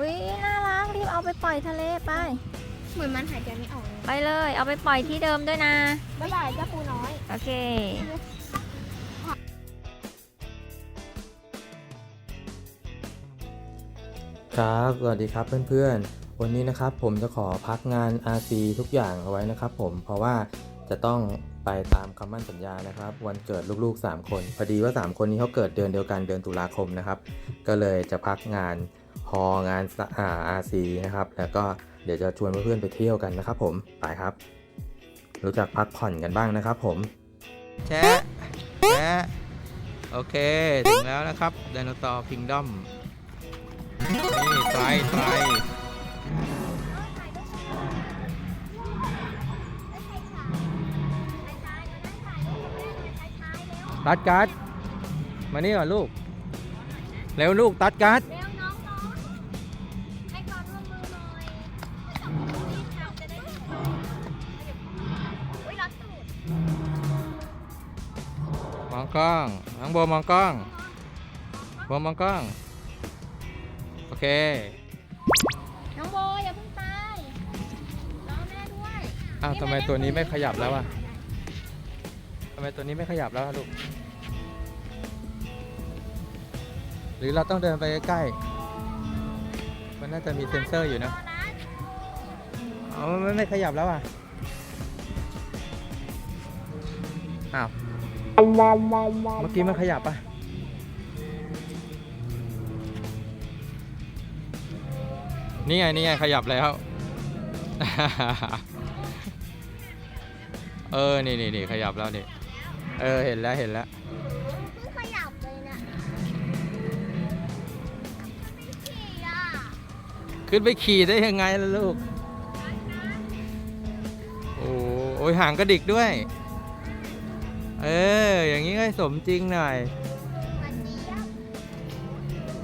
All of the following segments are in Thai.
อุ้ยน่ารักรีบเอาไปปล่อยทะเลไป เหมือนมันหายใจไม่ออกเลยไปเลย เอาไปปล่อยที่เดิมด้วยนะ บ๊ายบายเจ้าปูน้อย โอเคครับ สวัสดีครับเพื่อนๆ วันนี้นะครับผมจะขอพักงาน RC ทุกอย่างเอาไว้นะครับผม เพราะว่าจะต้องไปตามคำมั่นสัญญานะครับ วันเกิดลูกๆ 3 คน พอดีว่า 3 คนนี้เขาเกิดเดือนเดียวกันเดือนตุลาคมนะครับ ก็เลยจะพักงาน ฮองานอ่า RC นะครับ แล้วก็เดี๋ยวจะชวนเพื่อนๆไปเที่ยวกันนะครับผมไปครับ รู้จักพักผ่อนกันบ้างนะครับผมแชะแชะโอเค ถึงแล้วนะครับไดโนเสาร์คิงดอมนี่ไตรไตรตัดการ์ดมานี่ก่อนลูก เร็วลูกตัดการ์ด องกล้องน้องโบมองกล้องโบมองกล้อง โอเค น้องโบอย่าเพิ่งตายรอแม่ด้วยอ้าวทำไมตัวนี้ไม่ขยับแล้วอะทำไมตัวนี้ไม่ขยับแล้วอะลูก หรือเราต้องเดินไปใกล้ๆมันน่าจะมีเซ็นเซอร์อยู่นะอ๋อมันไม่ขยับแล้วอะอ้าว เมื่อกี้มันขยับปะนี่ไงนี่ไงขยับแล้ว เออ นี่นี่นี่ขยับแล้วนี่ เออ เห็นแล้วเห็นแล้วเพิ่งขยับเลยนะขี่อะขึ้นไปขี่ได้ยังไงล่ะลูก โอ้โอ้ยหางกระดิกด้วย เออ อย่างนี้ก็สมจริงหน่อย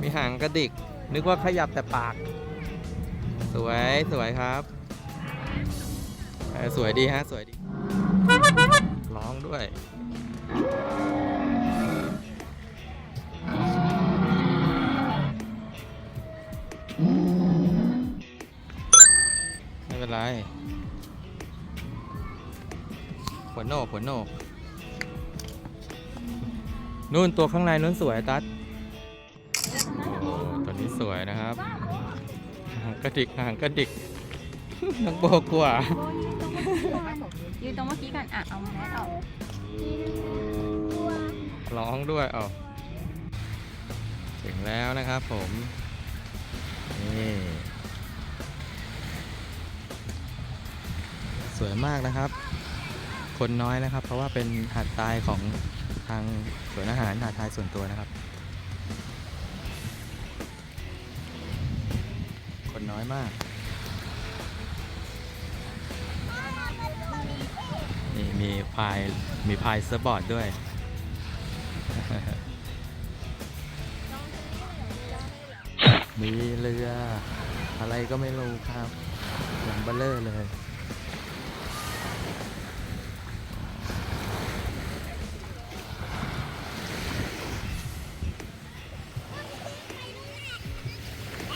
มีหางกระดิก นึกว่าขยับแต่ปาก สวยสวยครับสวยดีฮะ สวยดี ร้องด้วย ไม่เป็นไร หัวโหนกหัวโหนก นู่นตัวข้างในนู้นสวยตัดโอ้ตัวนี้สวยนะครับหางกระดิกหางกระดิกน้องโบกลัวยืนตรงเมื่อกี้กันอะเอาแมสออกร้องด้วยเอาถึงแล้วนะครับผม นี่ สวยมากนะครับ คนน้อยนะครับ เพราะว่าเป็นหาดทรายของ ทางสวนอาหารหาดทรายส่วนตัวนะครับ คนน้อยมาก นี่มีพายมีพายเซิร์ฟบอร์ดด้วย มีเรือ อะไรก็ไม่รู้ครับหลังเบลเลอร์เลย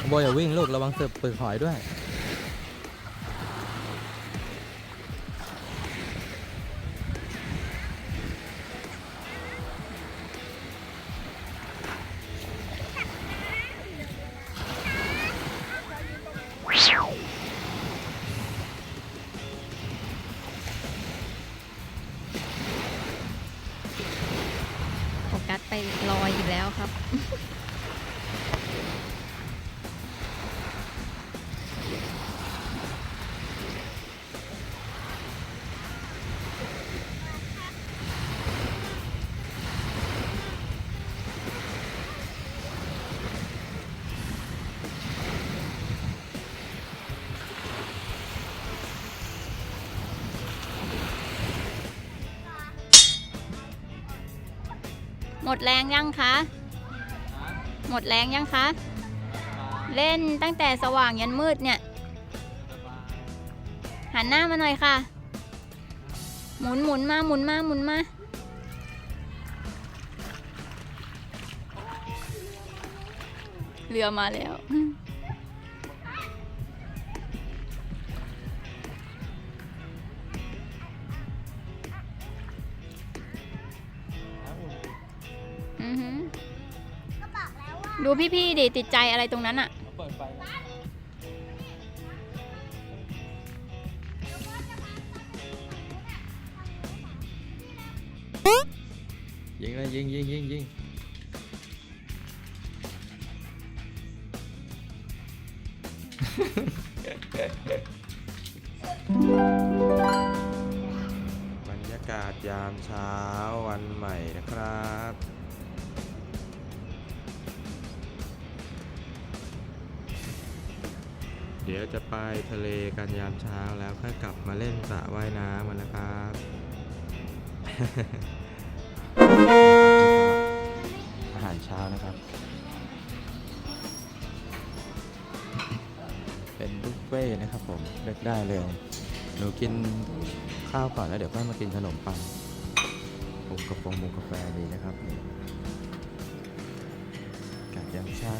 โบอย่าวิ่งลูกระวังเสือบปึกหอยด้วย โฟกัสไปลอยอีกแล้วครับ หมดแรงยังคะ หมดแรงยังคะ เล่นตั้งแต่สว่างยันมืดเนี่ย หันหน้ามาหน่อยค่ะ หมุนหมุนมาหมุนมาหมุนมา เรือมาแล้ว ดูพี่ๆดิติดใจอะไรตรงนั้นอะเปิดไฟยิงเลยยิงยิงยิงยิงบรรยากาศยามเช้าวันใหม่นะครับ เดี๋ยวจะไปทะเลกันยามเช้าแล้วค่อยกลับมาเล่นสระว่ายน้ำกันนะครับอาหารเช้านะครับ เป็นบุฟเฟ่นะครับผมเลือกได้เลยหนูกินข้าวก่อนแล้วเดี๋ยวค่อยมากินขนมปังปรุงกาแฟมุงกาแฟดีนะครับกาศยามเช้า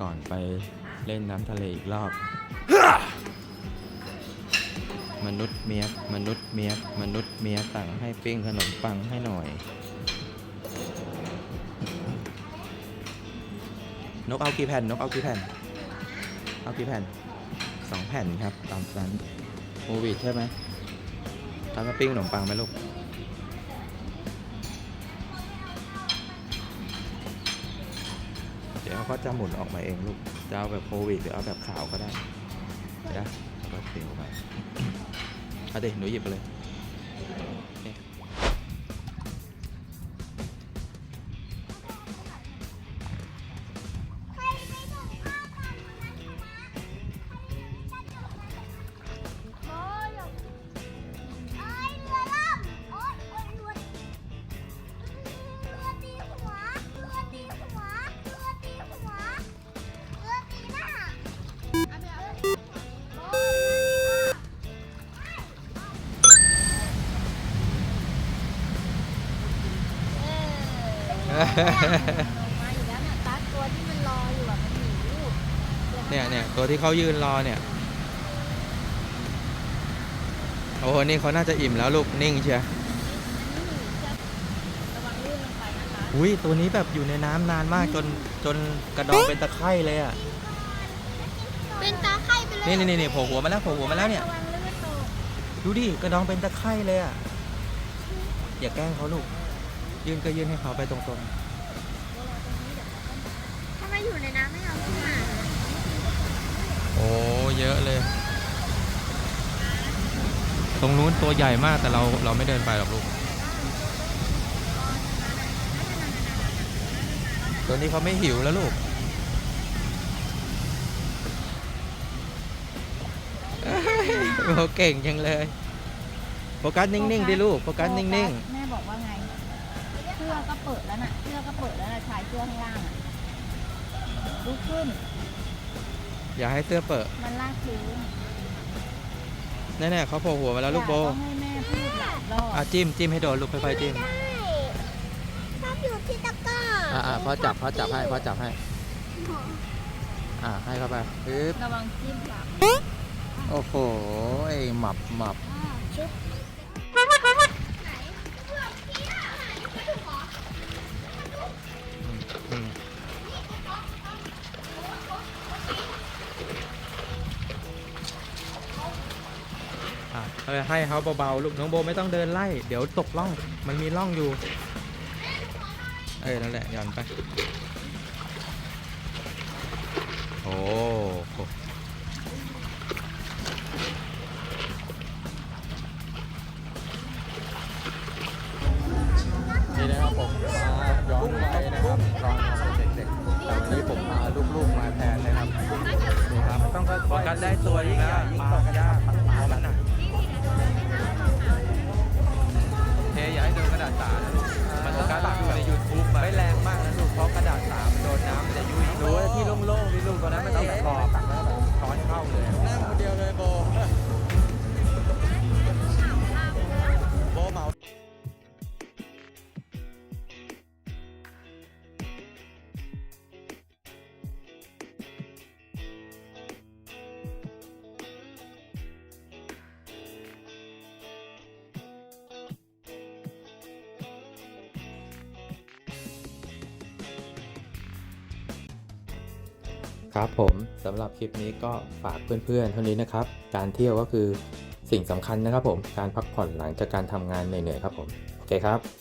ก่อนไปเล่นน้ำทะเลอีกรอบ มนุษย์เมียกมนุษย์เมียกมนุษย์เมียสั่งให้ปิ้งขนมปังให้หน่อย นกเอากี่แผ่น นกเอากี่แผ่น เอากี่แผ่นสองแผ่นครับ ตามนั้นโควิดใช่ไหมทำมาปิ้งขนมปังไหมลูก ก็จะหมุนออกมาเองลูก จะเอาแบบโควิดหรือเอาแบบขาวก็ได้นะแล้วก็เตียวไปเอาดิหนูหยิบไปเลย เนี่ยเนี่ยตัวที่เขายืนรอเนี่ย โอ้โห นี่เขาน่าจะอิ่มแล้วลูก นิ่งเชียวอุ้ยตัวนี้แบบอยู่ในน้ำนานมากจนจนกระดองเป็นตะไคร่เลยอะ เป็นตาไข่ไปเลยนี่นี่นี่โผล่หัวมาแล้วโผล่หัวมาแล้วเนี่ยระวังเลือดตกดูดิกระดองเป็นตะไคร่เลยอะ อย่าแกล้งเขาลูก ยืนก็ยืนให้เขาไปตรงถ้ามาอยู่ในน้ำไม่เอาขึ้นมา ๆ โอ้เยอะเลย ตรงนู้นตัวใหญ่มากแต่เราเราไม่เดินไปหรอกลูก ตัวนี้เขาไม่หิวแล้วลูกโอ้เก่งจังเลย โฟกัสนิ่งๆดิลูก โฟกัสนิ่งแม่บอกว่าไง เสื้อก็เปิดแล้วน่ะ เสื้อก็เปิดแล้วน่ะชายเสื้อข้างล่างอะลุกขึ้นๆ อย่าให้เสื้อเปิดมันลากพื้นแน่ๆเขาโผล่หัวมาแล้วลูกโบต้องให้แม่พูดหลายรอบอะจิ้มจิ้มให้โดนลูกค่อยๆจิ้มชอบอยู่ที่ตะกร้าอ่าพ่อจับพ่อจับให้พ่อจับให้ อ่าให้เข้าไปปึ๊บระวังจิ้มหลับโอ้โหไอ้หมับหมับชุบ อะเอาให้เขาเบาๆลูกน้องโบไม่ต้องเดินไล่ เดี๋ยวตกล่องมันมีล่องอยู่ เอ้ยนั่นแหละหย่อนไป โอ้โหนี่นะครับผมมาย้อนวัยนะครับตอนเด็กๆแต่วันนี้ผมพาลูกๆมาแทนนะครับนี่ครับต้องโฟกัสได้ตัวอีกแล้วปลากระดาษ กตอนนั้นไม่ต้อง ครับผมสำหรับคลิปนี้ก็ฝากเพื่อนๆเท่านี้นะครับ การเที่ยวก็คือสิ่งสำคัญนะครับผมการพักผ่อนหลังจากการทำงานเหนื่อยๆครับผมโอเคครับ